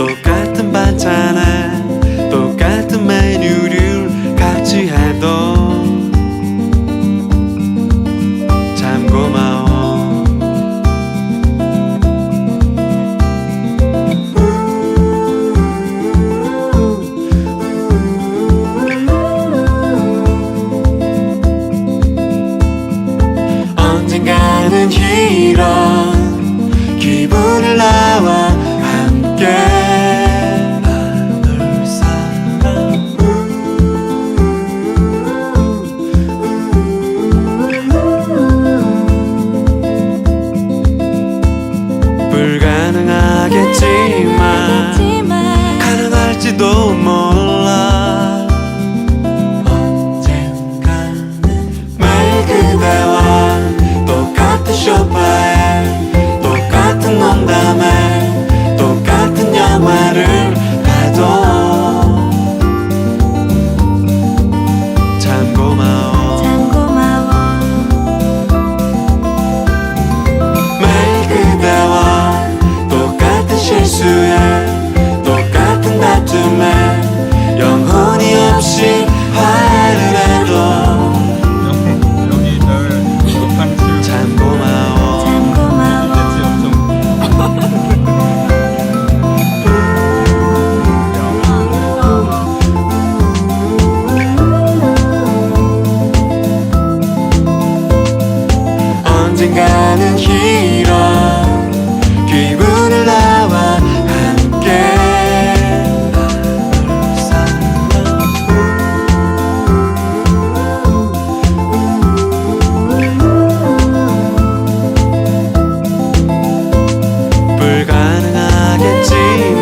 똑같은 반찬에 똑같은 메뉴를 같이 해도 참 고마워. 언젠가는 히로 your mind. 나는 히로 기분을 나와 함께. 불가능하겠지.